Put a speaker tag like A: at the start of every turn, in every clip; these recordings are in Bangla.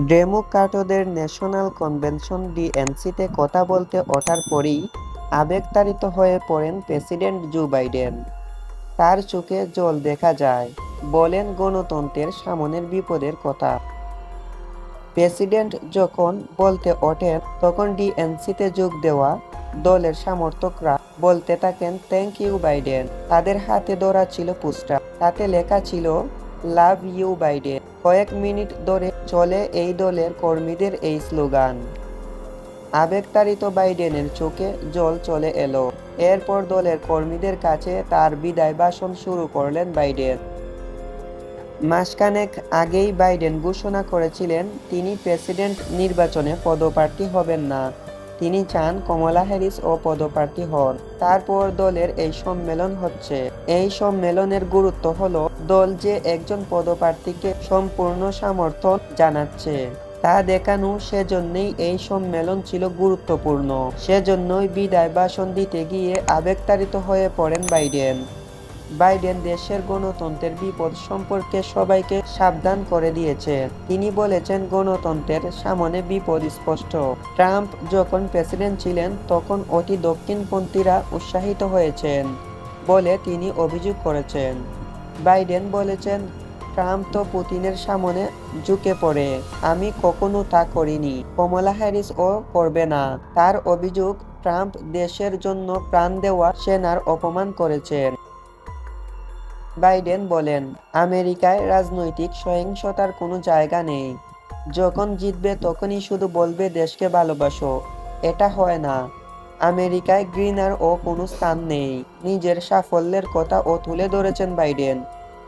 A: ডেমোক্র্যাটদের ন্যাশনাল কনভেনশন ডিএনসিতে কথা বলতে ওঠার পরই আবেগতাড়িত হয়ে পড়েন প্রেসিডেন্ট জো বাইডেন। তার চোখে জল দেখা যায়, বলেন গণতন্ত্রের সামনের বিপদের কথা। প্রেসিডেন্ট যখন বলতে ওঠেন, তখন ডিএনসিতে যোগ দেওয়া দলের সমর্থকরা বলতে থাকেন, থ্যাংক ইউ বাইডেন। তাদের হাতে ধরা ছিল পোস্টার। তাতে লেখা ছিল লাভ ইউ বাইডেন কয়েক মিনিট ধরে চলে এই দলের কর্মীদের এই স্লোগান। আবেগতাড়িত বাইডেনের চোখে জল চলে এলো। এরপর দলের কর্মীদের কাছে তার বিদায় ভাষণ শুরু করলেন বাইডেন। মাসখানেক আগেই বাইডেন ঘোষণা করেছিলেন, তিনি প্রেসিডেন্ট নির্বাচনে পদপ্রার্থী হবেন না। তিনি চান কমলা হ্যারিস ও পদপ্রার্থী হন। তারপর দলের এই সম্মেলন হচ্ছে। এই সম্মেলনের গুরুত্ব হলো দল যে একজন পদপ্রার্থীকে সম্পূর্ণ সমর্থন জানাচ্ছে। তা দেখানো সেজন্যই এই সম্মেলন ছিল গুরুত্বপূর্ণ। সেজন্যই বিদায় ভাষণ দিতে গিয়ে আবেগতাড়িত হয়ে পড়েন বাইডেন। বাইডেন দেশের গণতন্ত্রের বিপদ সম্পর্কে সবাইকে সাবধান করে দিয়েছে। তিনি বলেছেন, গণতন্ত্রের সামনে বিপদ স্পষ্ট। ট্রাম্প যখন প্রেসিডেন্ট ছিলেন, তখন অতি দক্ষিণপন্থীরা উৎসাহিত হয়েছেন বলে তিনি অভিযোগ করেছেন। বাইডেন বলেছেন, ট্রাম্প তো পুতিনের সামনে ঝুঁকে পড়ে। আমি কখনো তা করিনি। কমলা হ্যারিস ও করবে না। তার অভিযোগ, ট্রাম্প দেশের জন্য প্রাণ দেওয়া সেনার অপমান করেছেন। বাইডেন বলেন, আমেরিকায় রাজনৈতিক সহিংসতার কোনো জায়গা নেই। যখন জিতবে তখনই শুধু বলবে দেশকে ভালোবাসো, এটা হয় না। আমেরিকায় গ্রিনার ও কোনো স্থান নেই। নিজের সাফল্যের কথা ও তুলে ধরেছেন বাইডেন।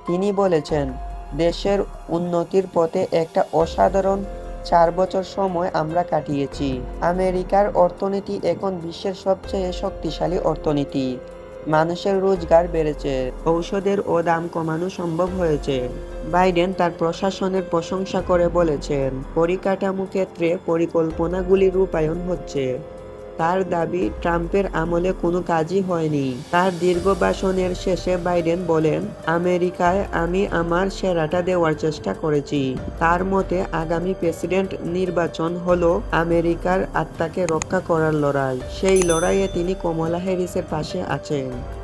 A: তিনি বলেছেন, দেশের উন্নতির পথে একটা অসাধারণ চার বছর সময় আমরা কাটিয়েছি। আমেরিকার অর্থনীতি এখন বিশ্বের সবচেয়ে শক্তিশালী অর্থনীতি। মানুষের রোজগার বেড়েছে, ঔষধের ও দাম কমানো সম্ভব হয়েছে। বাইডেন তার প্রশাসনের প্রশংসা করে বলেছেন, পরিকাঠামো ক্ষেত্রে পরিকল্পনাগুলি রূপায়ণ হচ্ছে। তার দাবি, ট্রাম্পের আমলে কোনো কাজই হয়নি। তার দীর্ঘ ভাষণের শেষে বাইডেন বলেন, আমেরিকায় আমি আমার সেরাটা দেওয়ার চেষ্টা করেছি। তার মতে, আগামী প্রেসিডেন্ট নির্বাচন হল আমেরিকার আত্মাকে রক্ষা করার লড়াই। সেই লড়াইয়ে তিনি কমলা হ্যারিসের পাশে আছেন।